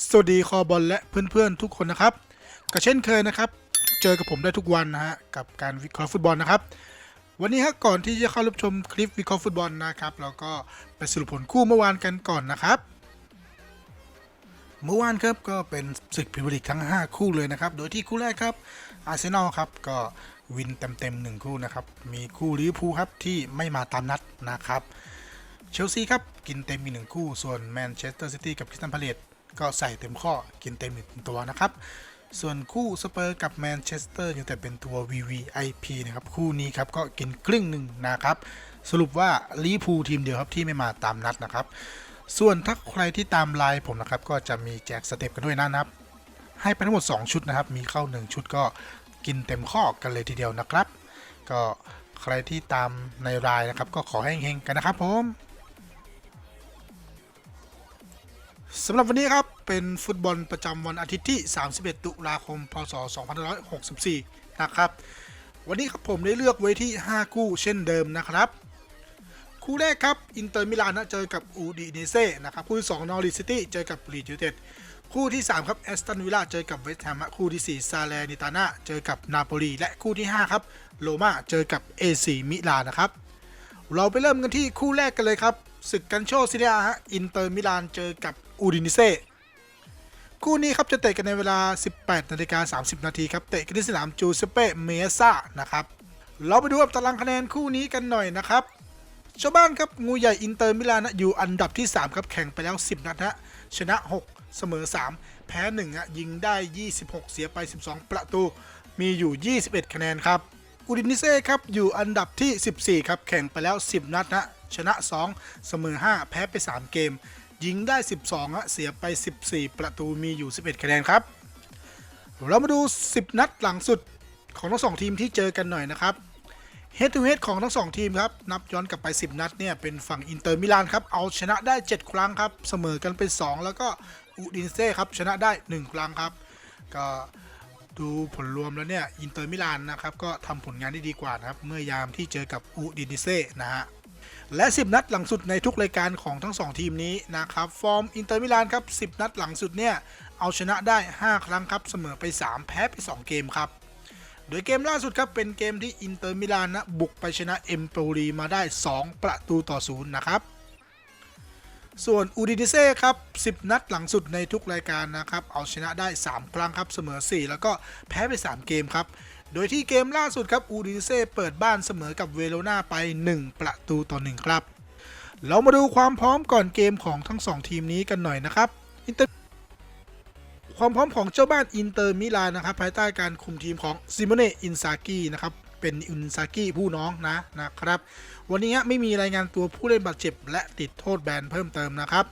สวัสดีคอบอลและเพื่อนๆทุกคนนะครับ ก็เช่นเคยนะครับ เจอกับผมได้ทุกวันนะฮะกับการวิเคราะห์ฟุตบอลนะครับ วันนี้ฮะก่อนที่จะเข้ารับชมคลิปวิเคราะห์ฟุตบอลนะครับเราก็ไปสรุปผลคู่เมื่อวานกันก่อนนะครับ เมื่อวานครับก็เป็นศึกพรีเมียร์ลีกทั้ง 5 คู่เลยนะครับ โดยที่คู่แรกครับอาร์เซนอลครับก็วินเต็มๆหนึ่งคู่นะครับมีคู่ลิเวอร์พูลครับที่ไม่มาตามนัดนะครับเชลซีครับกินเต็มมีหนึ่งคู่ส่วนแมนเชสเตอร์ซิตี้กับคริสตันพาเลต ก็ใส่เต็มข้อกินเต็มหนึ่งตัวนะครับ ส่วนคู่สเปอร์กับแมนเชสเตอร์ยังแต่เป็นตัว VVIP นะครับ คู่นี้ครับก็กินครึ่งหนึ่งนะครับ สรุปว่าลิพูทีมเดียวครับที่ไม่มาตามนัดนะครับ ส่วนถ้าใครที่ตามไลน์ผมนะครับ ก็จะมีแจกสเต็ปกันด้วยนะครับ ให้ไปทั้งหมด 2 ชุดนะครับ มีเข้า 1 ชุดก็กินเต็มข้อกันเลยทีเดียวนะครับ ก็ใครที่ตามในรายนะครับ ก็ขอให้เฮงๆกันนะครับผม สำหรับวันนี้ครับ เป็นฟุตบอลประจำวันอาทิตย์ที่ 31 ตุลาคม พศ 2564 นะครับ วันนี้ครับผมได้เลือกไว้ที่ 5 คู่เช่นเดิมนะครับ คู่แรกครับ อินเตอร์มิลานเจอกับอูดิเนเซ่นะครับ คู่ที่2นอริสซิตี้เจอกับลีดยูเต็ดคู่ที่ 3 ครับแอสตันวิลล่าเจอกับเวสต์แฮมคู่ที่ 4 ซาเลนิตาน่าเจอกับนาโปลีและคู่ที่ 5 ครับโรมาเจอกับเอซีมิลานนะครับ เราไปเริ่มกันที่คู่แรกกันเลยครับศึกกันโชซิเลียฮะอินเตอร์มิลานเจอกับ อูดินิเซ่คู่นี้ครับจะเตะกันในเวลา 18นาฬิกา30 นาทีครับ เตะกันที่สนามจูเซเป้เมซ่านะครับ เราไปดูอัตารางคะแนนคู่นี้กันหน่อยนะครับชาวบ้านครับ งูใหญ่อินเตอร์มิลานะอยู่อันดับที่ 3 ครับ แข่งไปแล้ว 10 นัดฮะชนะ 6 เสมอ 3 แพ้1อะยิงได้ 26 เสียไป 12 ประตู มีอยู่ 21 คะแนนครับอูดินิเซ่ครับอยู่อันดับที่ 14 ครับ แข่งไปแล้ว 10 นัดนะชนะ 2 เสมอ 5 แพ้ไป 3 เกม ยิงได้ 12ฮะเสียไป 14 ประตูมีอยู่ 11 คะแนนครับ เรามาดู 10 นัดหลังสุดของทั้งสองทีมที่เจอกันหน่อยนะครับเฮดทูเฮดของทั้งสองทีมครับ นับย้อนกลับไป 10 นัดเนี่ย เป็นฝั่งอินเตอร์มิลานครับ เอาชนะได้ 7 ครั้งครับ เสมอกันเป็น 2 แล้วก็อูดินเซ่ครับ ชนะได้ 1 ครั้งครับ ก็ดูผลรวมแล้วเนี่ย อินเตอร์มิลานนะครับ ก็ทำผลงานได้ดีกว่านะครับ เมื่อยามที่เจอกับอูดินเซ่นะฮะ และ 10 นัดหลังสุดในทุกรายการของทั้ง 2 ทีมนี้นะครับ ฟอร์มอินเตอร์มิลานครับ 10 นัดหลังสุดเนี่ย เอาชนะได้ 5 ครั้งครับ เสมอไป 3 แพ้ไป 2 เกมครับ โดยเกมล่าสุดครับ เป็นเกมที่อินเตอร์มิลานนะบุกไปชนะเอมโปลีมาได้ 2 ประตูต่อศูนย์นะครับ ส่วนอูดินิเซ่ครับ 10 นัดหลังสุดในทุกรายการนะครับ เอาชนะได้ 3 ครั้งครับ เสมอ 4 แล้วก็แพ้ไป 3 เกมครับ โดยที่เกมล่าสุดครับอูดิเซ่เปิดบ้านเสมอกับเวโรนาไป 1 ประตูต่อ 1 ครับ เรามาดูความพร้อมก่อนเกมของทั้ง 2 ทีมนี้กันหน่อยนะครับอินเตอร์ความพร้อมของเจ้าบ้านอินเตอร์มิลานนะครับภายใต้การคุมทีมของซิโมเนอินซากินะครับเป็นอินซากิผู้น้องนะนะครับ วันนี้ไม่มีรายงานตัวผู้เล่นบาดเจ็บ และติดโทษแบนเพิ่มเติมนะครับ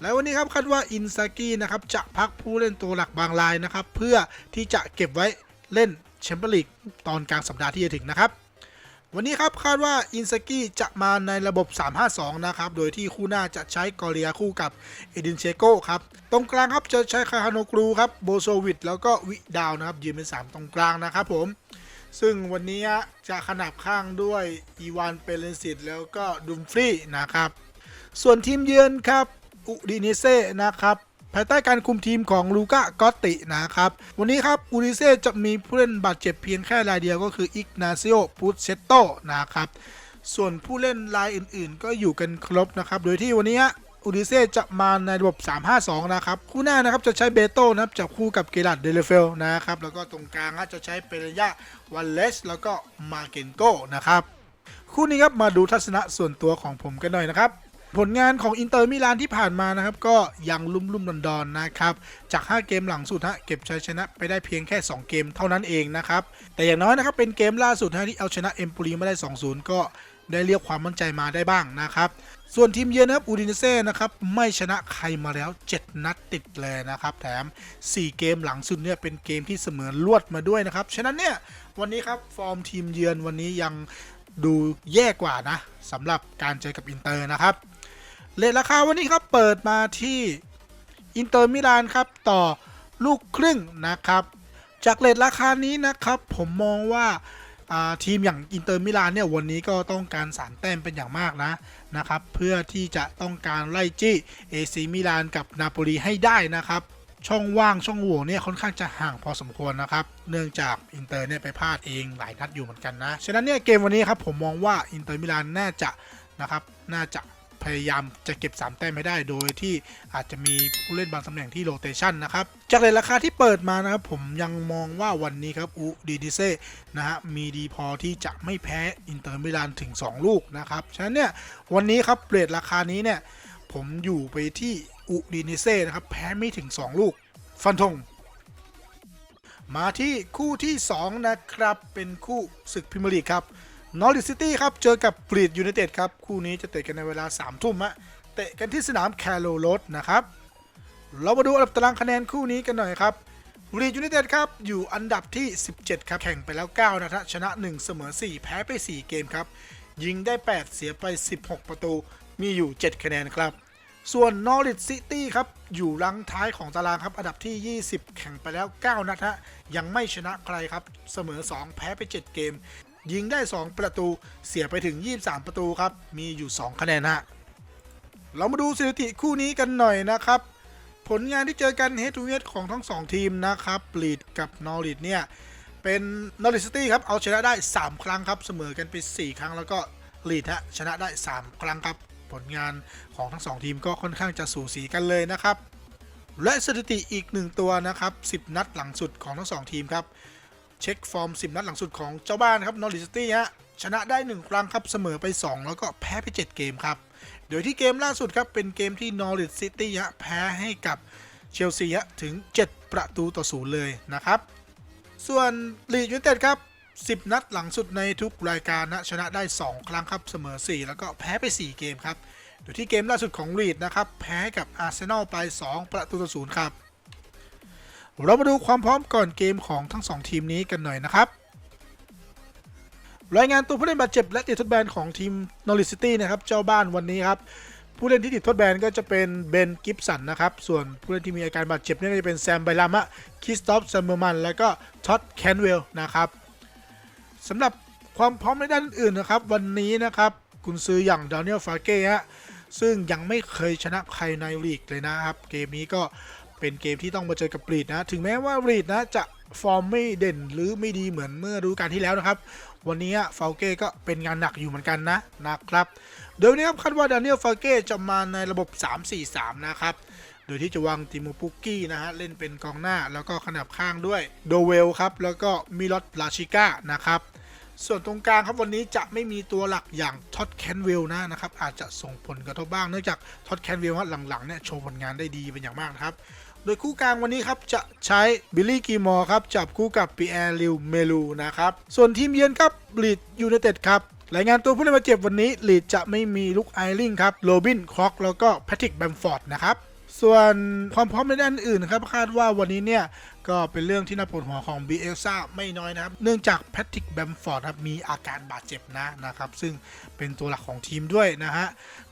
และวันนี้ครับคาดว่าอินซากินะครับจะพักผู้เล่นตัวหลักบางรายนะครับ เพื่อที่จะเก็บไว้เล่น แชมเปี้ยนลีกตอนกลางสัปดาห์ที่จะถึงนะครับ วันนี้ครับคาดว่าอินซากิจะมาในระบบ 352 นะครับ โดยที่คู่หน้าจะใช้กอริยาคู่กับเอดินเชโกครับ ตรงกลางครับจะใช้คาฮานกรูครับโบโซวิดแล้วก็วิดาวนะครับยืนเป็น 3 ตรงกลางนะครับผมซึ่งวันนี้จะขนับข้างด้วยอีวานเปเรนซิตแล้วก็ดุมฟรีนะครับ ส่วนทีมเยือนครับอุดิเนเซ่นะครับ ภายใต้การคุมทีมของลูก้ากอตตินะครับ วันนี้ครับอูดิเซ่จะมีผู้เล่นบาดเจ็บเพียงแค่รายเดียวก็คืออิกนาซิโอปูเชโตนะครับส่วนผู้เล่นรายอื่นๆ ก็อยู่กันครบนะครับ โดยที่วันนี้อูดิเซ่จะมาในระบบ 352 นะครับ คู่หน้านะครับจะใช้เบโต้นะครับจับคู่กับเกลัดเดลเฟลนะครับ แล้วก็ตรงกลางจะใช้เปเรยาวันเลสแล้วก็มาเกนโกนะครับ คู่นี้ครับมาดูทัศนะส่วนตัวของผมกันหน่อยนะครับ ผลงานของอินเตอร์มิลานที่ผ่านมานะครับ ก็ยังลุ่มลุ่มดอนดอนนะครับ จาก 5 เกมหลังสุดฮะเก็บชัยชนะไปได้เพียงแค่ 2 เกมเท่านั้นเองนะครับ แต่อย่างน้อยนะครับ เป็นเกมล่าสุดฮะที่เอาชนะเอมโปลีมาได้ 2-0 ก็ได้เรียกความมั่นใจมาได้บ้างนะครับ ส่วนทีมเยือนนะครับอูดินเซ่นะครับไม่ชนะใครมาแล้ว 7 นัดติดเลยนะครับ แถม 4 เกมหลังสุดเนี่ยเป็นเกมที่เสมอลวดมาด้วยนะครับ ฉะนั้นเนี่ยวันนี้ครับฟอร์มทีมเยือนวันนี้ยังดูแย่กว่านะสำหรับการเจอกับอินเตอร์นะครับ เลทราคาวันนี้ครับเปิดมาที่อินเตอร์มิลานครับต่อลูกครึ่งนะครับ จากเลทราคานี้นะครับผมมองว่าทีมอย่างอินเตอร์มิลานเนี่ยวันนี้ก็ต้องการสารแต้มเป็นอย่างมากนะนะครับ เพื่อที่จะต้องการไล่จี้เอซีมิลานกับนาโปลีให้ได้นะครับ ช่องว่างช่องโหว่เนี่ยค่อนข้างจะห่างพอสมควรนะครับ เนื่องจากอินเตอร์เนี่ยไปพลาดเองหลายนัดอยู่เหมือนกันนะ ฉะนั้นเนี่ยเกมวันนี้ครับผมมองว่าอินเตอร์มิลานน่าจะนะครับน่าจะ พยายามจะเก็บ 3 แต้มไม่ได้ โดยที่อาจจะมีผู้เล่นบางตำแหน่งที่โรเตชันนะครับ จากเลยราคาที่เปิดมานะครับ ผมยังมองว่าวันนี้ครับอูดีดิเซ่นะฮะมีดีพอที่จะไม่แพ้อินเตอร์มิลานถึง 2 ลูกนะครับ ฉะนั้นเนี่ยวันนี้ครับเรทราคานี้เนี่ยผมอยู่ไปที่อูดีดิเซ่นะครับแพ้ไม่ถึง 2 ลูก ฟันธงมาที่คู่ที่ 2 นะครับ เป็นคู่ศึกพรีเมียร์ลีกครับ นอริซิตี้ครับ เจอกับปรีดยูไนเต็ดครับ คู่นี้จะเตะกันในเวลา3ทุ่มฮะเตะกันที่สนามแคโรโรนะครับ เรามาดูอันดับตารางคะแนนคู่นี้กันหน่อยครับบรีดยูไนเต็ดครับ อยู่อันดับที่ 17 ครับ แข่งไปแล้ว 9นะฮะชนะ 1 เสมอ 4 แพ้ไป 4 เกมครับ ยิงได้ 8 เสียไป 16 ประตู มีอยู่ 7 คะแนนครับ ส่วนนอริ t ซิตี้ครับ อยู่ลังท้ายของตารางครับ อันดับที่ 20 แข่งไปแล้ว 9นัดฮะ ยังไม่ชนะใครครับ เสมอ 2 แพ้ไป 7 เกม ยิงได้ 2 ประตูเสียไปถึง 23 ประตูครับ มีอยู่ 2 คะแนนฮะเรามาดูสถิติคู่นี้กันหน่อยนะครับ ผลงานที่เจอกันเฮดทูเฮดของทั้ง 2 ทีมนะครับลีดกับนอริ t เนี่ย เป็นนอริ t ซิตี้ครับ เอาชนะได้ 3 ครั้งครับ เสมอกันไป 4 ครั้งแล้วก็ลีดฮะชนะได้ 3 ครั้งครับ ผลงานของทั้ง 2 ทีมก็ค่อนข้างจะสูสีกันเลยนะครับ และสถิติอีก 1 ตัวนะครับ 10 นัดหลังสุดของทั้ง 2 ทีมครับ เช็คฟอร์ม 10 นัดหลังสุดของเจ้าบ้านครับนอริ t ซิตี้ฮะชนะได้ 1 ครั้งครับเสมอไป 2 แล้วก็แพ้ไป 7 เกมครับ โดยที่เกมล่าสุดครับ เป็นเกมที่นอริ t ซิตี้ฮะแพ้ให้กับเชลซีฮะถึง 7 ประตูต่อศูนย์เลยนะครับ ส่วนลีดยูไนเต็ดครับ 10 นัดหลังสุดในทุกรายการนะชนะได้ 2 ครั้งครับเสมอ 4 แล้วก็แพ้ไป 4 เกมครับ โดยที่เกมล่าสุดของลีดนะครับแพ้กับอาร์เซนอลไป 2 ประตูต่อศูนย์ครับ เรามาดูความพร้อมก่อนเกมของทั้ง 2 ทีมนี้กันหน่อยนะครับ รายงานตัวผู้เล่นบาดเจ็บและติดทดแบนของทีมนอริ t ซิตี้นะครับ เจ้าบ้านวันนี้ครับ ผู้เล่นที่ติดทดแบนก็จะเป็นเบนกิฟสันนะครับ ส่วนผู้เล่นที่มีอาการบาดเจ็บนี่ก็จะเป็นแซมไบลามะคิสตอฟซัมเมอร์มันแล้วก็ท็อดแคนเวลนะครับสำหรับความพร้อมในด้านอื่นนะครับ วันนี้นะครับกุนซืออย่างดานิเอลฟาเก้ฮะซึ่งยังไม่เคยชนะใครในลีกเลยนะครับ เกมนี้ก็ เป็นเกมที่ต้องมาเจอกับรีดนะ ถึงแม้ว่ารีดนะจะฟอร์มไม่เด่นหรือไม่ดีเหมือนเมื่อฤดูกาลที่แล้วนะครับ วันนี้ฟาเก้ก็เป็นงานหนักอยู่เหมือนกันนะนะครับโดยวันนี้ครับคาดว่าดานิเอลฟาเก้จะมาในระบบ 3-4-3 นะครับโดยที่จะวางติโมปุกกี้นะฮะเล่นเป็นกองหน้าแล้วก็ขนาบข้างด้วยโดเวลครับแล้วก็มิลอตลาชิก้านะครับส่วนตรงกลางครับวันนี้จะไม่มีตัวหลักอย่างท็อดแคนเวลนะนะครับอาจจะส่งผลกระทบบ้างเนื่องจากท็อดแคนเวลหลังๆเนี่ยโชว์ผลงานได้ดีเป็นอย่างมากนะครับ โดยคู่กลางวันนี้ครับจะใช้บิลลี่กีมอร์ครับจับคู่กับปีแอร์ลิวเมลูนะครับส่วนทีมเยือนครับลีดยูไนเต็ดครับรายงานตัวผู้เล่นบาดเจ็บวันนี้ลีดจะไม่มีลุกไอริงครับโรบินคล็อกแล้วก็แพทริกแบมฟอร์ดนะครับ ส่วนความพร้อมในด้านอื่นนะครับคาดว่าวันนี้เนี่ย ก็เป็นเรื่องที่น่าปวดหัวของบีเอลซ่าไม่น้อยนะครับ เนื่องจากแพทริกแบมฟอร์ดครับมีอาการบาดเจ็บนะนะครับ ซึ่งเป็นตัวหลักของทีมด้วยนะฮะ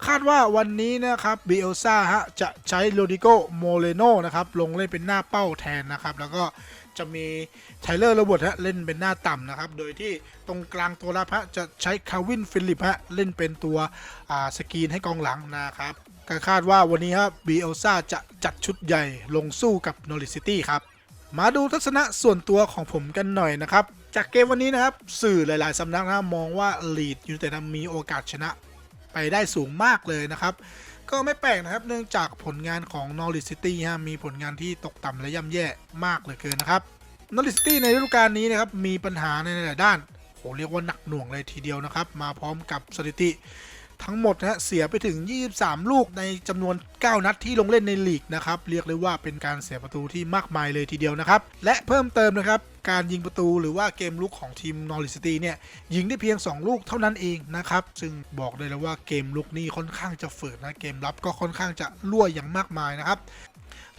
คาดว่าวันนี้นะครับบีเอลซ่าฮะจะใช้โรดิโกโมเลโนนะครับลงเล่นเป็นหน้าเป้าแทนนะครับ แล้วก็จะมีไทเลอร์โรบอทฮะเล่นเป็นหน้าต่ำนะครับ โดยที่ตรงกลางตัวรับฮะจะใช้คาวินฟิลิปฮะเล่นเป็นตัวสกรีนให้กองหลังนะครับ ก็คาดว่าวันนี้ครับบีเอลซ่าจะจัดชุดใหญ่ลงสู้กับนอริซิตี้ครับ มาดูทัศนะส่วนตัวของผมกันหน่อยนะครับ จากเกมวันนี้นะครับ สื่อหลาย ๆ สำนักนะมองว่าลีดยูไนเต็ดมีโอกาสชนะ ไปได้สูงมากเลยนะครับ ก็ไม่แปลกนะครับเนื่องจากผลงานของนอริซิตี้ฮะมีผลงานที่ตกต่ำและย่ำแย่มากเหลือเกินนะครับนอริซิตี้ในฤดูกาลนี้นะครับมีปัญหาในหลายด้านโหเรียกว่าหนักหน่วงเลยทีเดียวนะครับ มาพร้อมกับสถิติ ทั้งหมดนะฮะเสียไปถึง 23 ลูกในจำนวน 9 นัดที่ลงเล่นในลีกนะครับเรียกเลยว่าเป็นการเสียประตูที่มากมายเลยทีเดียวนะครับ และเพิ่มเติมนะครับการยิงประตูหรือว่าเกมลุกของทีมนอริสตีเนี่ย ยิงได้เพียง 2 ลูกเท่านั้นเองนะครับ ซึ่งบอกเลยแล้วว่าเกมลุกนี่ค่อนข้างจะฝืดนะ เกมรับก็ค่อนข้างจะรั่วอย่างมากมายนะครับ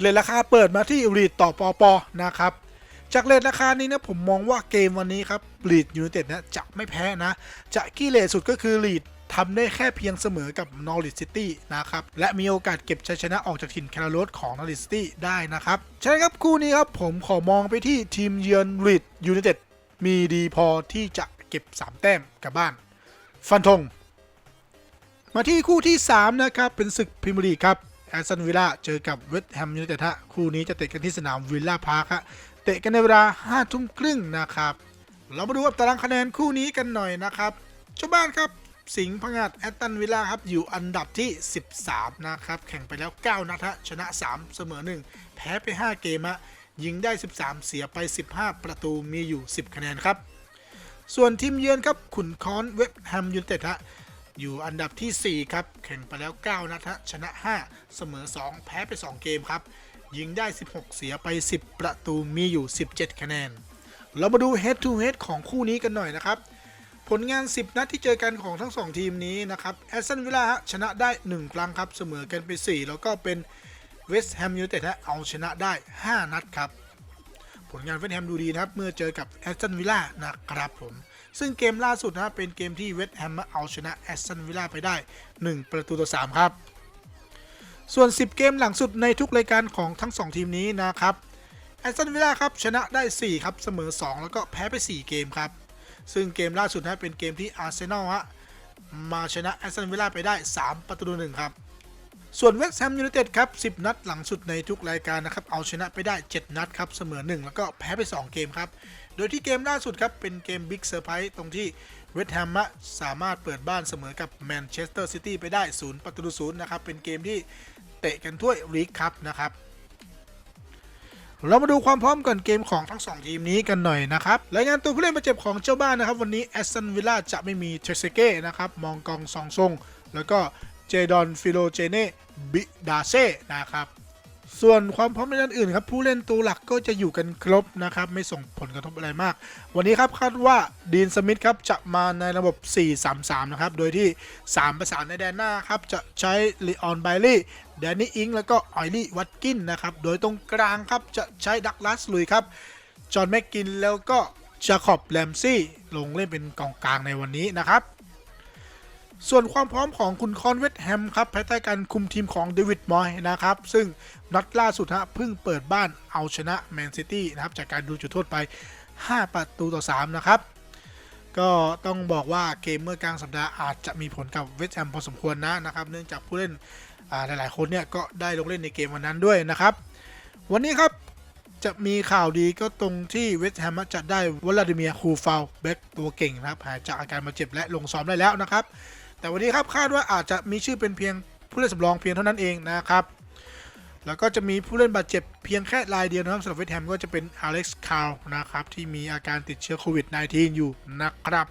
เลยราคาเปิดมาที่รีดต่อปอปอนะครับจากเลทราคานี้นะผมมองว่าเกมวันนี้ครับลีดยูไนเต็ดนะจะไม่แพ้นะ จะขี้เหร่สุดก็คือลีด ทำได้แค่เพียงเสมอกับนอริ t ซิตี้นะครับ และมีโอกาสเก็บชัยชนะออกจากถิ่นแคนาโรสของนอริ t ซิตี้ได้นะครับใช่ครับคู่นี้ครับผมขอมองไปที่ทีมเยือนลีดยูไนเต็ดมีดีพอที่จะเก็บ 3 แต้มกลับบ้าน ฟันธงมาที่คู่ที่ 3 นะครับ เป็นศึกพรีเมียร์ลีกครับแอสตันวิลล่าเจอกับเวสต์แฮมยูไนเต็ดฮะคู่นี้จะเตะกันที่สนามวิลล่าพาร์คฮะเตะกันในเวลา5ทุ่มครึ่งนะครับ เรามาดูอัตารางคะแนนคู่นี้กันหน่อยนะครับเจ้าบ้านครับ สิงห์พงัดแอตตันวิลล่าครับ อยู่อันดับที่ 13 นะครับ แข่งไปแล้ว 9 นัดฮะชนะ 3 เสมอ 1 แพ้ไป 5 เกมฮะยิงได้ 13 เสียไป 15 ประตูมีอยู่ 10 คะแนนครับ ส่วนทีมเยือนครับขุนค้อนเวสต์แฮมยูไนเต็ดฮะอยู่อันดับทีสี่4 ครับ แข่งไปแล้ว 9 นัดฮะชนะ 5 เสมอ 2 แพ้ไป 2 เกมครับ ยิงได้ 16 เสียไป 10 ประตูมีอยู่ 17 คะแนน เรามาดู head to head ของคู่นี้กันหน่อยนะครับ ผลงาน 10 นัดที่เจอกันของทั้ง 2 ทีมนี้นะครับแอสตันวิลล่าชนะได้ 1 ครั้งครับ เสมอกันไป 4 แล้วก็เป็นเวสต์แฮมยูไนเต็ดเอาชนะได้ 5 นัดครับ ผลงานเวสต์แฮมดูดีนะครับ เมื่อเจอกับแอสตันวิลล่านะครับผม ซึ่งเกมล่าสุดนะเป็นเกมที่เวสต์แฮมเอาชนะแอสตันวิลล่าไปได้ 1 ประตูต่อ 3 ครับ ส่วน 10 เกมหลังสุดในทุกรายการของทั้ง 2 ทีมนี้นะครับแอสตันวิลล่าครับชนะได้ 4 ครับ เสมอ 2 แล้วก็แพ้ไป 4 เกมครับ ซึ่งเกมล่าสุดนะเป็นเกมที่อาร์เซนอลฮะมาชนะแอสตันวิลล่าไปได้ 3 ประตูหนึ่งครับ ส่วนเวสต์แฮมยูไนเต็ดครับ 10 นัดหลังสุดในทุกรายการนะครับ เอาชนะไปได้ 7 นัดครับ เสมอ 1 แล้วก็แพ้ไป 2 เกมครับ โดยที่เกมล่าสุดครับ เป็นเกมบิ๊กเซอร์ไพรส์ตรงที่เวสต์แฮมสามารถเปิดบ้านเสมอกับแมนเชสเตอร์ซิตี้ไปได้ 0 ประตูศูนย์นะครับ เป็นเกมที่เตะกันถ้วยลีกครับนะครับ เรามาดูความพร้อมก่อนเกมของทั้ง 2 ทีมนี้กันหน่อยนะครับรายงานตัวผู้เล่นบาดเจ็บของเจ้าบ้านนะครับ วันนี้แอสตันวิลล่าจะไม่มีเทสเซเก้นะครับ มองกองซองซงแล้วก็เจดอนฟิโลเจเน่บิดาเซ่นะครับ ส่วนความพร้อมในด้านอื่นครับผู้เล่นตัวหลักก็จะอยู่กันครบนะครับไม่ส่งผลกระทบอะไรมาก วันนี้ครับคาดว่าดีนสมิธครับจะมาในระบบ 4-3-3 นะครับ โดยที่ 3 ประสานในแดนหน้าครับจะใช้ลีออนไบลี่แดนนี่อิงแล้วก็ออยลี่วัตกินนะครับ โดยตรงกลางครับจะใช้ดักลัสลุยครับจอห์นแม็กกินแล้วก็จาคอบแรมซี่ลงเล่นเป็นกองกลางในวันนี้นะครับ ส่วนความพร้อมของคุณคอนเวสต์แฮมครับภายใต้การคุมทีมของเดวิดมอยนะครับ ซึ่งนัดล่าสุดฮะเพิ่งเปิดบ้านเอาชนะแมนซิตี้นะครับ จากการดูจุดโทษไป 5 ประตูต่อ 3 นะครับ ก็ต้องบอกว่าเกมเมื่อกลางสัปดาห์อาจจะมีผลกับเวสต์แฮมพอสมควรนะนะครับ เนื่องจากผู้เล่นหลาย ๆ คนเนี่ยก็ได้ลงเล่นในเกมวันนั้นด้วยนะครับ วันนี้ครับจะมีข่าวดีก็ตรงที่เวสต์แฮมจะได้วลาดิเมียร์คูฟาวแบ็กตัวเก่งนะครับหายจากอาการบาดเจ็บและลงซ้อมได้แล้วนะครับ แต่วันนี้ครับคาดว่าอาจจะมีชื่อเป็นเพียงผู้เล่นสำรองเพียงเท่านั้นเองนะครับ แล้วก็จะมีผู้เล่นบาดเจ็บเพียงแค่รายเดียวนะครับสำหรับเวสแฮมก็จะเป็นอเล็กซ์คาร์นะครับที่มีอาการติดเชื้อโควิด -19 อยู่นะครับ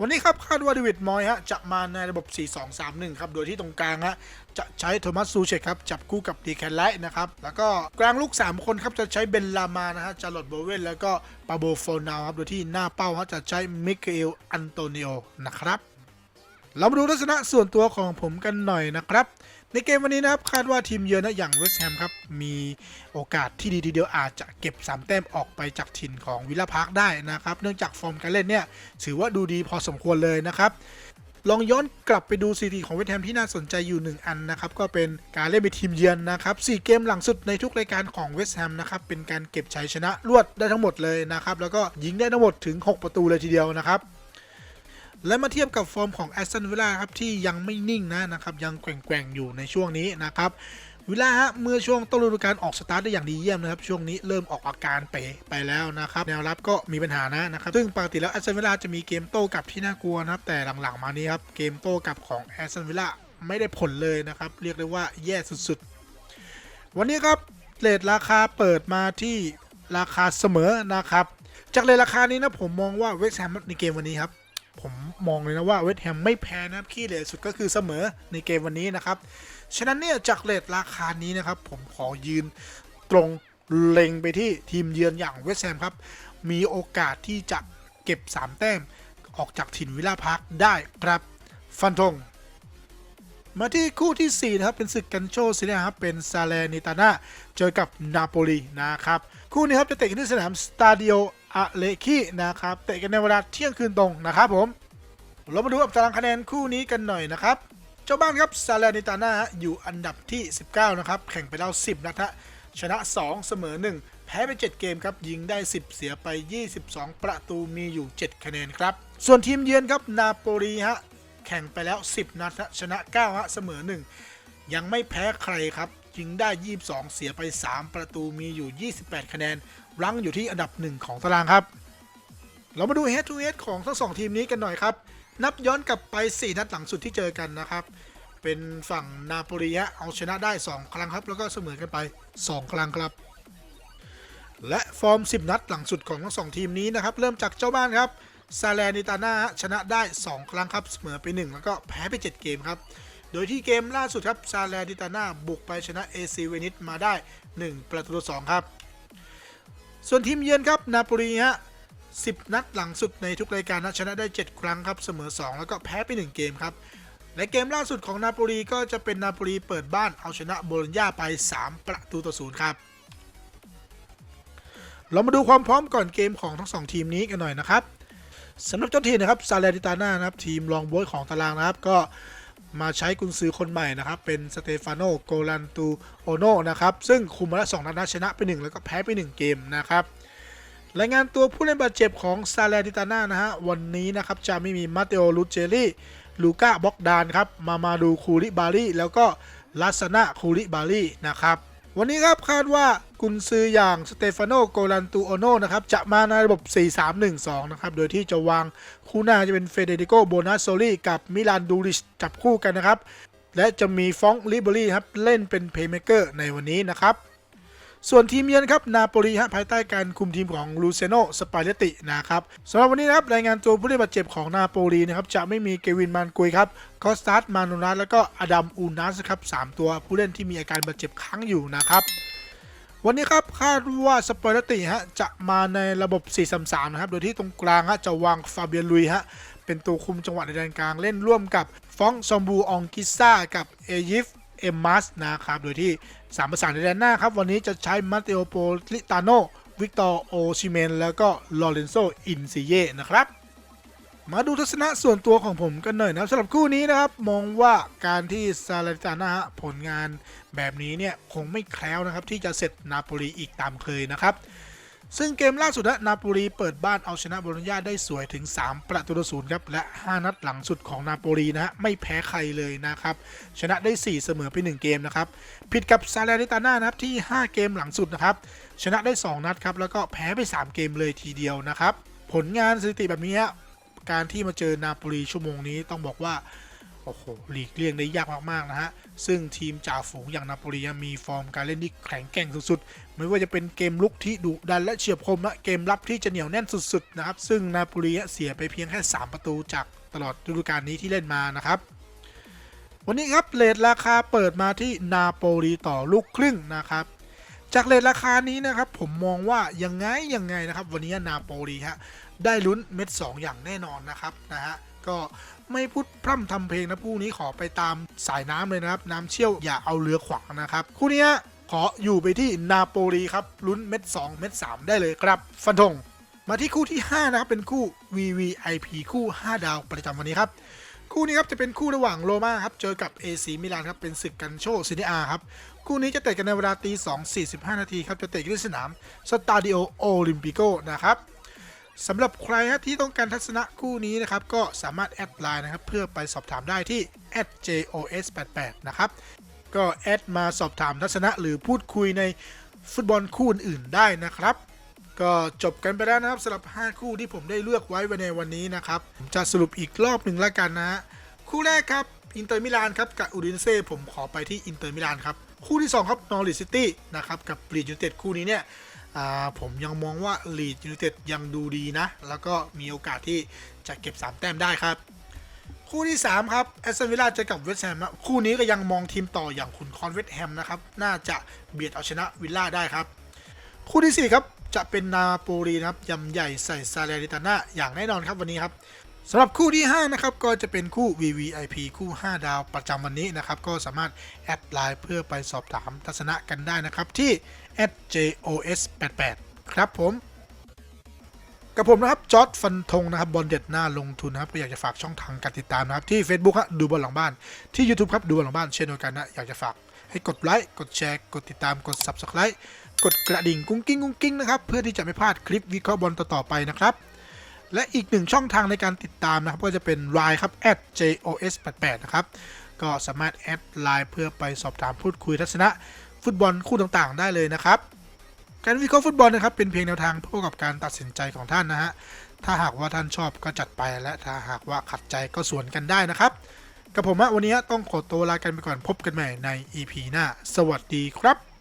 วันนี้ครับคาดว่าเดวิดมอยฮะจะมาในระบบ 4-2-3-1 ครับ โดยที่ตรงกลางฮะจะใช้โทมัสซูเชคครับ จับคู่กับดีแคนไลท์นะครับ แล้วก็กลางลูก 3 คนครับ จะใช้เบนลามานะฮะจารลอตโบเวนแล้วก็ปาโบโฟนาวครับ โดยที่หน้าเป้าฮะจะใช้มิเกลอันโตนิโอนะครับ เรามาดูลักษณะส่วนตัวของผมกันหน่อยนะครับ ในเกมวันนี้นะครับคาดว่าทีมเยือนนะอย่างเวสต์แฮมครับ มีโอกาสที่ดีทีเดียวอาจจะเก็บ 3 แต้มออกไปจากถิ่นของวิลล่าพาร์คได้นะครับ เนื่องจากฟอร์มการเล่นเนี่ยถือว่าดูดีพอสมควรเลยนะครับลองย้อนกลับไปดูสถิติของเวสต์แฮมที่น่าสนใจอยู่ 1 อันนะครับ ก็เป็นการเล่นเป็นทีมเยือนนะครับ 4 เกมหลังสุดในทุกรายการของเวสต์แฮมนะครับ เป็นการเก็บชัยชนะรวดได้ทั้งหมดเลยนะครับ แล้วก็ยิงได้ทั้งหมดถึง 6 ประตูเลยทีเดียวนะครับ และมาเทียบกับฟอร์มของแอสตันวิลล่าครับที่ยังไม่นิ่งนะนะครับยังแกว่งๆอยู่ในช่วงนี้นะครับวิลล่าฮะเมื่อช่วงต้นฤดูกาลออกสตาร์ทได้อย่างดีเยี่ยมนะครับช่วงนี้เริ่มออกอาการเป๋ไปแล้วนะครับแนวรับก็มีปัญหานะนะครับซึ่งปกติแล้วแอสตันวิลล่าจะมีเกมโต้กลับที่น่ากลัวนะครับแต่หลังๆมานี้ครับเกมโต้กลับของแอสตันวิลล่าไม่ได้ผลเลยนะครับเรียกได้ว่าแย่สุดๆ วันนี้ครับเรทราคาเปิดมาที่ราคาเสมอนะครับจากเรทราคานี้นะผมมองว่าเวสต์แฮมในเกมวันนี้ครับ ผมมองเลยนะว่าเวสต์แฮมไม่แพ้นะครับขี้เหร่สุดก็คือเสมอในเกมวันนี้นะครับ ฉะนั้นเนี่ยจากเรทราคานี้นะครับ ผมขอยืนตรงเล็งไปที่ทีมเยือนอย่างเวสต์แฮมครับ มีโอกาสที่จะเก็บ 3 แต้มออกจากถิ่นวิลล่าพาร์คได้ครับ ฟันธงมาที่คู่ที่ 4 นะครับ เป็นศึกกันโชซิเลียครับ เป็นซาเลนิตาน่าเจอกับนาโปลีนะครับ คู่นี้ครับจะเตะกันที่สนามสตาดิโอ อเลคีนะครับเตะกันในเวลาเที่ยงคืนตรงนะครับผมเรามาดูอัตารางคะแนนคู่นี้กันหน่อยนะครับเจ้าบ้านครับซาเลนิตาน่าอยู่อันดับที่ 19 นะครับ แข่งไปแล้ว10 นัดฮะชนะ 2 เสมอ 1 แพ้ไป 7 เกมครับ ยิงได้ 10 เสียไป 22 ประตูมีอยู่ 7 คะแนนครับ ส่วนทีมเยือนครับนาโปลีฮะแข่งไปแล้ว 10 นัดฮะชนะ 9 ฮะ เสมอ 1 ยังไม่แพ้ใครครับยิงได้ 22 เสียไป 3 ประตูมีอยู่ 28 คะแนน รั้งอยู่ที่อันดับ1ของตารางครับ เรามาดู head to head ของทั้งสองทีมนี้กันหน่อยครับ นับย้อนกลับไป 4 นัดหลังสุดที่เจอกันนะครับ เป็นฝั่งนาโปลีฮะเอาชนะได้ 2 ครั้งครับ แล้วก็เสมอกันไป 2 ครั้งครับ และฟอร์ม 10 นัดหลังสุดของทั้งสองทีมนี้นะครับ เริ่มจากเจ้าบ้านครับซาเลนิตาน่าชนะได้ 2 ครั้งครับ เสมอไป 1 แล้วก็แพ้ไป 7 เกมครับ โดยที่เกมล่าสุดครับซาเลนิตาน่าบุกไปชนะเอซีเวนิสมาได้ 1 ประตูต่อ2ครับ ส่วนทีมเยือนครับนาโปลีฮะ10 นัดหลังสุดในทุกรายการนะชนะได้ 7 ครั้งครับ เสมอ 2 แล้วก็แพ้ไป 1 เกมครับ และเกมล่าสุดของนาโปลีก็จะเป็นนาโปลีเปิดบ้านเอาชนะโบโลญญาไป 3 ประตูต่อ0ครับ เรามาดูความพร้อมก่อนเกมของทั้งสองทีมนี้กันหน่อยนะครับสำหรับเจ้าทีนะครับซาเลติตาน่านะครับทีมรองโบยของตารางนะครับก็ มาใช้กุนซือคนใหม่นะครับ เป็นสเตฟานโนโกลันตูโอโนนะครับ ซึ่งคุมมาแล้ว2นัดนะชนะไป 1 แล้วก็แพ้ไป 1 เกมนะครับรายงานตัวผู้เล่นบาดเจ็บของซาเลติตาน่านะฮะ วันนี้นะครับจะไม่มีมาเตโอลูเจลี่ลูก้าบ็อกดานครับ มามาดูคูริบาลีแล้วก็ลัสนาคูริบาลีนะครับ วันนี้ครับคาดว่า กุนซืออย่างสเตฟานโนโกลันตูโอโนนะครับจะมาในระบบ 4-3-1-2 นะครับ โดยที่จะวางคู่หน้าจะเป็นเฟเดริโกโบนาโซลีกับมิลานดูริชจับคู่กันนะครับ และจะมีฟองลิเบอรี่ครับเล่นเป็นเพย์เมเกอร์ในวันนี้นะครับ ส่วนทีมเยือนครับนาโปลีฮะภายใต้การคุมทีมของลูเซโนสปาเลตินะครับสำหรับวันนี้นะครับรายงานตัวผู้เล่นบาดเจ็บของนาโปลีนะครับจะไม่มีเกวินมานกุยครับคอสตัสมานูนัสแล้วก็อดัมอูนัสครับสามตัวผู้เล่นที่มีอาการบาดเจ็บค้างอยู่นะครับ วันนี้ครับคาดว่าสปาเลติฮะจะมาในระบบ 4-3-3 นะครับ โดยที่ตรงกลางฮะจะวางฟาเบียลุยฮะเป็นตัวคุมจังหวะในแดนกลางเล่นร่วมกับฟองซอมบูอองกิซ่ากับเอยิฟเอมมัสนะครับ โดยที่3ประสานในแดนหน้าครับ วันนี้จะใช้มาเตโอโปลิตาโนวิกตอร์โอชิเมนแล้วก็ลอเรนโซอินซิเย่นะครับ มาดูทัศนะส่วนตัวของผมกันหน่อยนะครับสำหรับคู่นี้นะครับ มองว่าการที่ซาเลตานะฮะผลงานแบบนี้เนี่ย คงไม่แคล้วนะครับ ที่จะเสร็จนาโปลีอีกตามเคยนะครับ ซึ่งเกมล่าสุดนะนาโปลีเปิดบ้านเอาชนะโบโลญญาได้สวยถึง 3 ประตูต่อศูนย์ครับ และ 5 นัดหลังสุดของนาโปลีนะฮะไม่แพ้ใครเลยนะครับ ชนะได้ 4 เสมอไป 1 เกมนะครับผิดกับซาเลริตาน่านะครับที่ 5 เกมหลังสุดนะครับชนะได้ 2 นัดครับแล้วก็แพ้ไป 3 เกมเลยทีเดียวนะครับผลงานสถิติแบบนี้ การที่มาเจอนาโปลีชั่วโมงนี้ต้องบอกว่า โอ้โหหลีกเลี่ยงได้ยากมาก ๆ นะฮะ ซึ่งทีมจ่าฝูงอย่างนาโปลีมีฟอร์มการเล่นที่แข็งแกร่งสุดๆ ไม่ว่าจะเป็นเกมลุกที่ดุดันและเฉียบคมและเกมรับที่จะเหนียวแน่นสุดๆนะครับซึ่งนาโปลีเสียไปเพียงแค่ 3 ประตูจากตลอดฤดูกาลนี้ที่เล่นมานะครับวันนี้ครับเลทราคาเปิดมาที่นาโปลีต่อลูกครึ่งนะครับจากเลทราคานี้นะครับผมมองว่ายังไงยังไงนะครับ วันนี้นาโปลีฮะ ได้ลุ้นเม็ด 2 อย่างแน่นอนนะครับนะฮะก็ไม่พูดพร่ำทำเพลงนะคู่นี้ขอไปตามสายน้ำเลยนะครับ น้ำเชี่ยวอย่าเอาเรือขวางนะครับ คู่นี้ขออยู่ไปที่นาโปลีครับลุ้นเม็ด 2 เม็ด 3 ได้เลยครับ ฟันธงมาที่คู่ที่ 5 นะครับ เป็นคู่ VVIP คู่ 5 ดาวประจำวันนี้ครับ คู่นี้ครับจะเป็นคู่ระหว่างโรม่าครับ เจอกับ AC มิลานครับ เป็นศึกกันโชซิเนอาครับ คู่นี้จะเตะกันในเวลาตี2 45 นาทีครับ จะเตะกันที่สนามสตาดิโอโอลิมปิโกนะครับ สำหรับใครฮะที่ต้องการทัศนะคู่นี้นะครับ ก็สามารถแอดไลน์นะครับ เพื่อไปสอบถามได้ที่ @jos88 นะครับ ก็แอดมาสอบถามทัศนะหรือพูดคุยในฟุตบอลคู่อื่นๆได้นะครับ ก็จบกันไปแล้วนะครับสำหรับ 5 คู่ที่ผมได้เลือกไว้ในวันนี้นะครับผมจะสรุปอีกรอบหนึ่งแล้วกันนะฮะคู่แรกครับอินเตอร์มิลานครับกับอูดินเซ่ผมขอไปที่อินเตอร์มิลานครับคู่ที่ 2 ครับนอริซิตี้นะครับกับลีดยูไนเต็ดคู่นี้เนี่ย ผมยังมองว่าลีดยูไนเต็ดยังดูดีนะ แล้วก็มีโอกาสที่จะเก็บ 3 แต้มได้ครับ คู่ที่ 3 ครับแอสตันวิลล่าเจอกับเวสต์แฮมครู่นี้ก็ยังมองทีมต่ออย่างขุนคอนเวสต์แฮมนะครับ น่าจะเบียดเอาชนะวิลล่าได้ครับ คู่ที่ 4 ครับจะเป็นนาโปลีนะครับยำใหญ่ใส่ซาเลริตาน่าอย่างแน่นอนครับวันนี้ครับ สำหรับคู่ที่ 5 นะครับ ก็จะเป็นคู่ VVIP คู่ 5 ดาวประจำวันนี้นะครับ ก็สามารถแอดไลน์เพื่อไปสอบถามทัศนะกันได้นะครับ ที่ @jos88 ครับผม กับผมนะครับ จอร์ดฟันธงนะครับบอลเด็ดหน้าลงทุนนะครับ ก็อยากจะฝากช่องทางการติดตามนะครับ ที่ Facebook ฮะดูบอลหลังบ้านที่ YouTube ครับดูบอลหลังบ้านเช่นเดียวกันนะอยากจะฝากให้กดไลค์กดแชร์กดติดตามกด Subscribe กดกระดิ่งกุ้งกิ้งกุ้งกิ้งนะครับเพื่อที่จะไม่พลาดคลิปวิเคราะห์บอลต่อๆไปนะครับ และอีกหนึ่งช่องทางในการติดตามนะครับ ก็จะเป็น Line ครับ @jos88 นะครับ ก็สามารถแอดไลน์เพื่อไปสอบถามพูดคุยทัศนะ ฟุตบอลคู่ต่างๆ ได้เลยนะครับ การวิเคราะห์ฟุตบอลนะครับ เป็นเพียงแนวทางเพื่อกับการตัดสินใจของท่านนะฮะถ้าหากว่าท่านชอบก็จัดไปและถ้าหากว่าขัดใจก็สวนกันได้นะครับ กับผมวันนี้ต้องขอตัวลากันไปก่อนพบกันใหม่ใน EP หน้า สวัสดีครับ